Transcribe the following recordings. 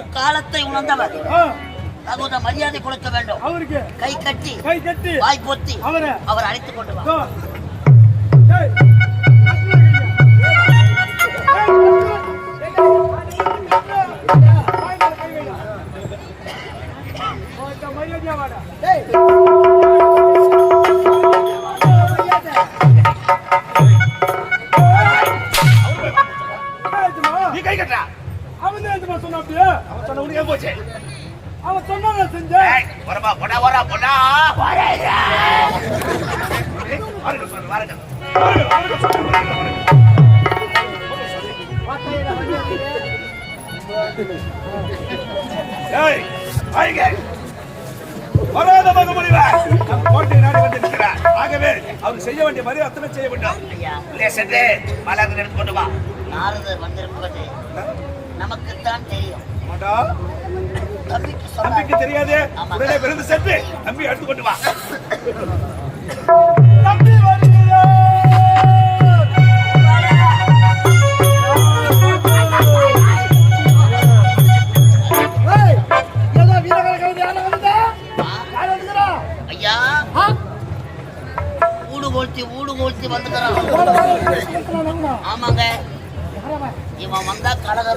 முக்காலத்தை உணர்ந்தவர் தகுந்த மரியாதை கொடுக்க வேண்டும் அவருக்கு கை கட்டி கை கட்டி வாய் பொத்தி அவரை அவர் அழைத்துக் கொண்டு வா மரியாதையா வாடா. அவர் செய்ய வேண்டிய மரியாதை அத்தனை செய்ய வேண்டும். மலர்கள் எடுத்து கொண்டு வா. நாரதர் வந்திருப்பது நமக்குத்தான் தெரியும். மாட்டா தம்பிக்கு தெரியாது. உடனே விருந்து சென்று தம்பி எடுத்து கொண்டு வா.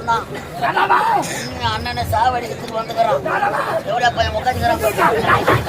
வந்தா கலகர் தான் யாரவா? அண்ணனை சாவடிக்கிறதுக்கு வந்துக்கிறான். எவ்வளவு பையன் உட்காந்துக்கிறான்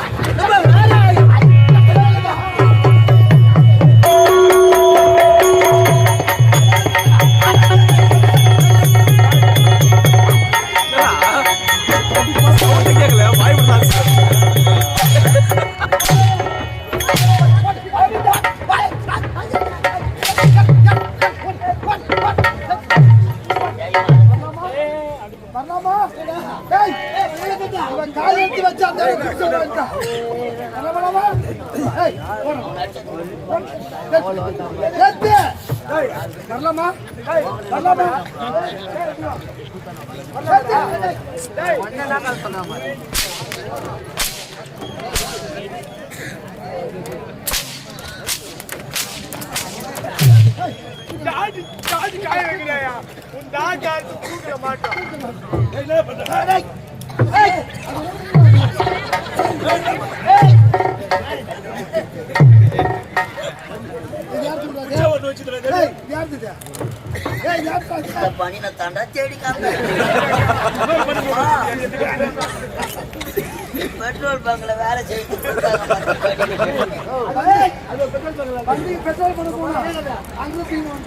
வரலாமா? வரலாமா? காய உன் மாட்டோம் என்ன பண்ற பணினை தாண்டா தேடிக்காங்க பெட்ரோல் பங்க்ல வேலை செய்து ஏய், வண்டிக்கு பெட்ரோல் பண்ண போனா அங்க தீவனம்.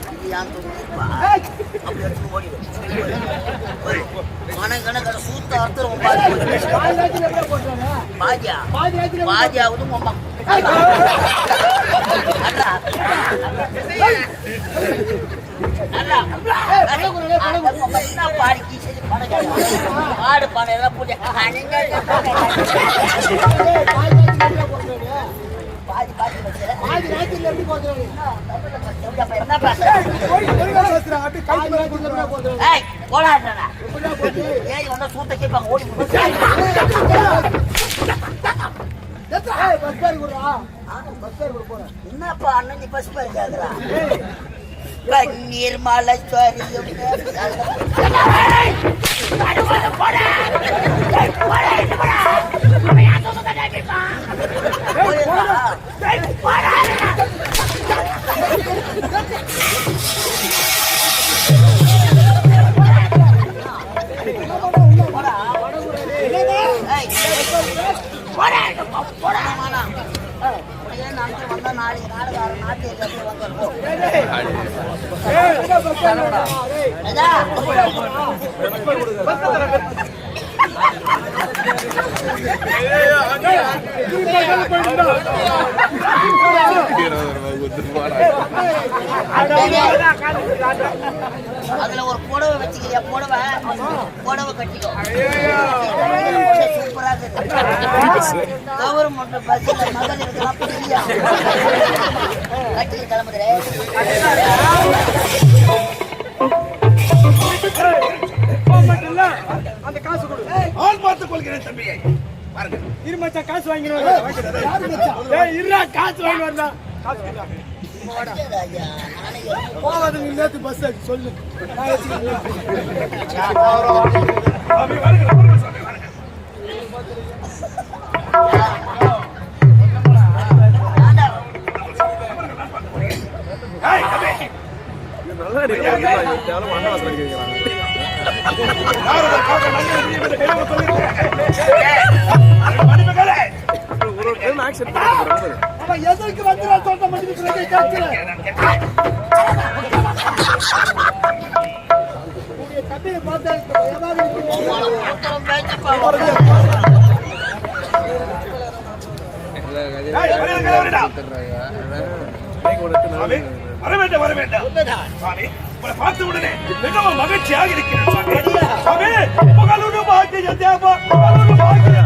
ஏய், மனம் கணக்கிற சூத்த அர்த்தம் பாதி ராத்திரி எப்படியா போட்டாரு? பாஜா பாதி ராத்திரி எப்படி பாஜாவது உம்மா பாடு பாடு எல்லாம் பூஜை என்னப்பா அண்ணன் நீ பஸ் பேர் கேக்குறா. கண்ணீர் மலை சொரியும். அதுல ஒரு புடவை வச்சுக்கிறியா? புடவை. புடவை கட்டிக்கோ. சூப்பரா இருக்கு. கவர்மெண்ட் மகளிருக்கெல்லாம் பிரியா கட்டி கிளம்புகிறேன்? அந்த காசு கொடு. ஆள் பார்த்துக் கொள்கிறேன் தம்பியை பாருங்க இரு மச்சான், காசு. ஏய், இருடா, காசு வாங்கிட்டு வரேன்டா. காசு போகாத நீ நேத்து பஸ் சொல்லு எதற்கு வந்து சொல்ற மட்டும் கேட்கிறேன் வர வேண்டாம், வர வேண்டாம். சாமி, உங்களை பார்த்த உடனே மிகவும் மகிழ்ச்சியாக இருக்கிறேன் சாமி. புகழுடு பாக்கிய தேவா, புகழுடு பாக்கிய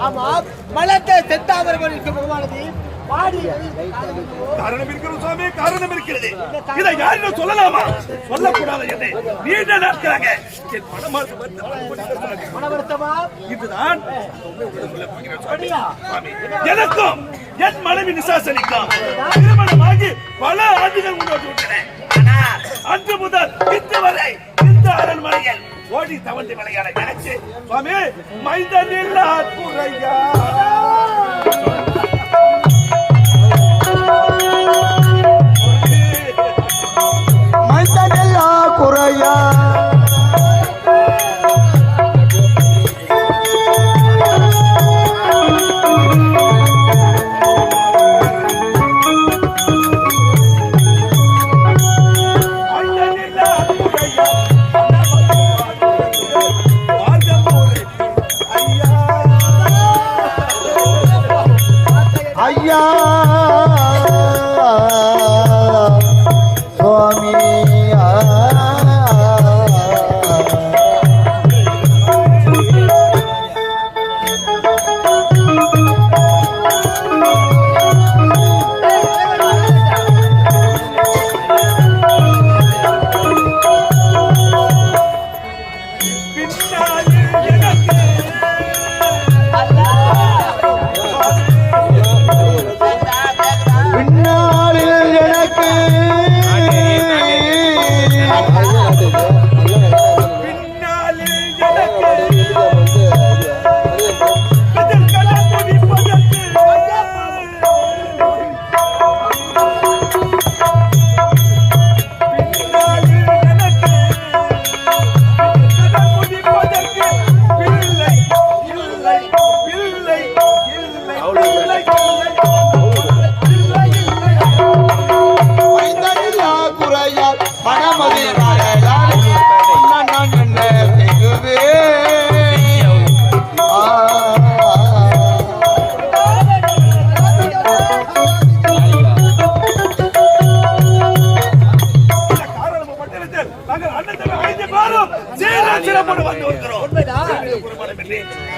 ஆமாம். மலத்தை செத்தாமர்கள் இருக்க பெருமானது காரணம் இருக்கிறது சுவாமி காரணம் இருக்கிறது. இதை யாரும் சொல்லலாமா? சொல்லக்கூடாது என்று நீண்ட நாட்களாக என் இதுதான் எனக்கும் என் மனைவி நிசாசனிக்கும் திருமணமாகி பல ஆண்டுகள் முன்னோட்டு விட்டன. அன்று முதல் இன்று வரை இந்த அரண்மனையில் விளையாட நினைச்சு சுவாமி மைந்தனில் குறையா மைந்தனெல்லா குறையா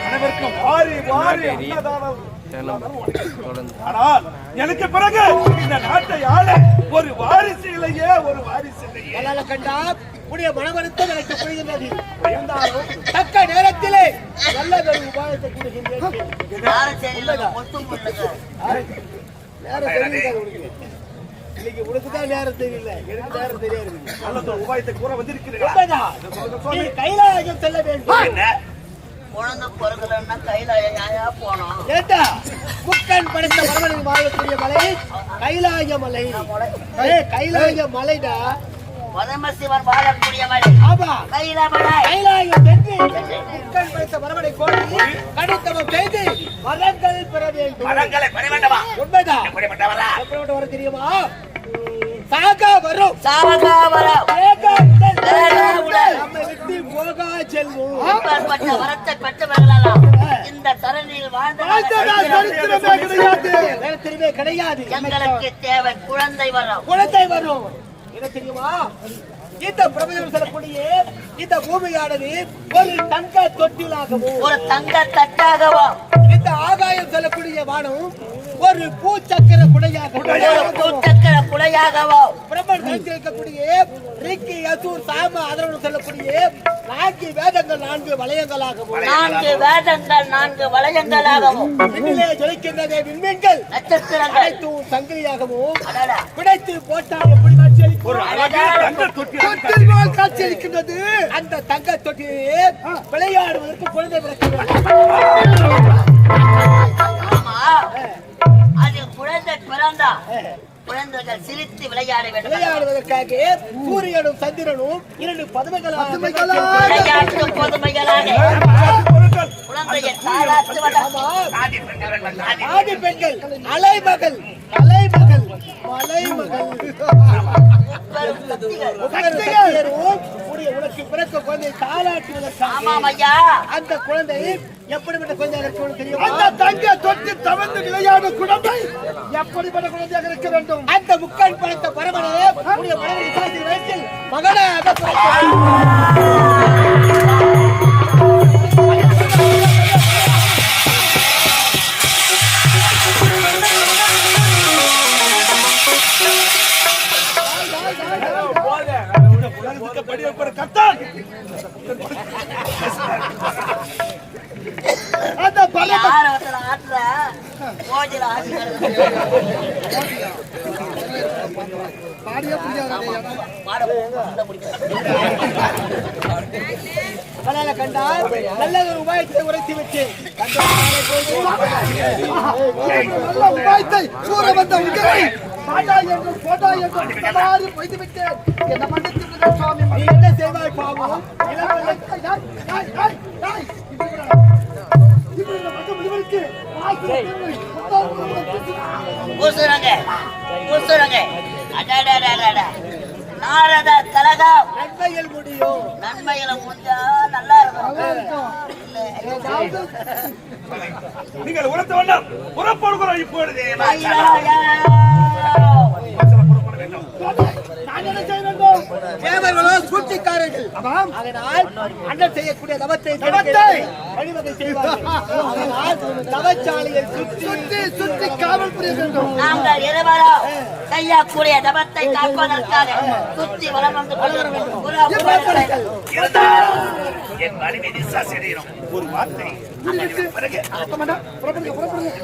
அனைவருக்கும் வாரி வாரி அன்னதானம். ஆனால் எனக்கு பிறகு இந்த நாட்டை ஆள ஒரு வாரிசு இல்லையே ஒரு வாரிசு இல்லையே. கண்டாம் உடைய மன வருத்தம் எனக்கு புரிகின்றது. இருந்தாலும் தக்க நேரத்திலே நல்ல ஒரு உபாயத்தை கூறுகின்றேன் இன்னைக்கு உனக்கு தான் நேரம் தெரியல. எனக்கு நேரம் தெரியாது. நல்லது ஒரு உபாயத்தை கூற கைலாயம் செல்ல வேண்டும். குழந்தை பிறகுலன்னா கையில யாயா போனோம் ஏண்டா? முக்கன் படைத்த மரமனில் வாழக்கூடிய மலை? கைலாய மலை. கைலாய மலைடா? பரமசிவன் வாழக்கூடிய மலை. ஆமா. கையில மலை. கைலாயம் சென்று முக்கன் படைத்த மரமனை கோடி கடித்தவம் செய்து மரங்கள் பெற வேண்டும். மரங்களை பெற வேண்டவா உண்மைதான். எப்படிப்பட்டவரா எப்படிப்பட்ட வர தெரியுமா? சாகா வரும். வேகா உடல். வேகா உடல். நம்மை விட்டு போகா செல்வோம். இப்பேற்பட்ட வரத்தை பெற்றவர்களெல்லாம் இந்த இந்த தரணியில் கிடையாது. சரித்திரமே கிடையாது. எங்களுக்கு தேவை குழந்தை வரம். குழந்தை வரும். என்ன தெரியுமா? இந்த பிரபஞ்சம் சொல்லக்கூடிய இந்த பூமியானது ஒரு தங்க தொட்டிலாகவும் ஒரு தங்க தட்டாகவும். இந்த ஆகாயம் சொல்லக்கூடிய வானம் ஒரு பூச்சக்கர ஒரு குடையாகவும் பூச்சக்கர குடையாகவும் பிரம்மன் இருக்கக்கூடிய ரிக்கி யசூர் சாம அதரவன் சொல்லக்கூடிய நான்கு வேதங்கள் நான்கு வளையங்களாகவும். நான்கு வேதங்கள் நான்கு வளையங்களாகவும். விண்ணிலே ஜொலிக்கின்றதே விண்மீன்கள். நட்சத்திரங்கள். அனைத்தும் சங்கிலியாகவும். பிடித்து போட்டால் எப்படி காட்சியளிக்கும். போல் காட்சியளிக்கின்றது. அந்த தங்க தொட்டிலே விளையாடுவதற்கு குழந்தை பிறக்க வேண்டும் ஆமா. அதில் பிறந்தா குழந்தைகள் சிரித்து விளையாட வேண்டும். விளையாடுவதற்காக சூரியனும் சந்திரனும் இரண்டு பதுமைகளாக விளையாட்டு பொதுமைகளாக. ஆதி பெண்கள் அலைமகள் அலைமகள் மலைமகள் உனக்கு பிறக்க குழந்தை ஐயா. அந்த குழந்தை எப்படிப்பட்ட குழந்தையாக தெரியுமா? அந்த தங்க தொட்டி தவழ்ந்து விளையாடும் குழந்தை எப்படிப்பட்ட குழந்தையாக இருக்க வேண்டும்? அந்த முக்கால் பழத்த பரமனே உடைய மகனாக பிறக்க பாடியே புரியாது கண்டால் நல்ல உபாயத்தை உரைத்து விட்டு நல்ல உபாயத்தை வந்த உங்களை பாட்டா என்றும் போட்டா என்றும் தவறாது விட்டேன் என்ன மன்னித்து சுவாமி என்ன செய்வாய் பாவம் பூசுறாங்க பூசுறாங்க அடடடடட நாரத கலகம் நன்மையில் முடியும் நன்மையில முடிஞ்சா நல்லா இருக்கும் நீங்கள் உரத்த வேண்டாம் புறப்படுகிறோம் இப்பொழுது தேவர்களோ சூழ்ச்சிக்காரர்கள் அதனால் அண்ணன் செய்யக்கூடிய தவத்தை தவத்தை வழிவகை செய்வார்கள் தவச்சாலையை சுற்றி சுற்றி சுற்றி காவல் வேண்டும் நாங்கள் இருவரும் செய்யக்கூடிய தபத்தை காப்பதற்காக சுத்தி வலம் வந்து என் மனைவி நிசா செடியிடும் ஒரு வார்த்தை பிறகு புறப்படுங்க புறப்படுங்க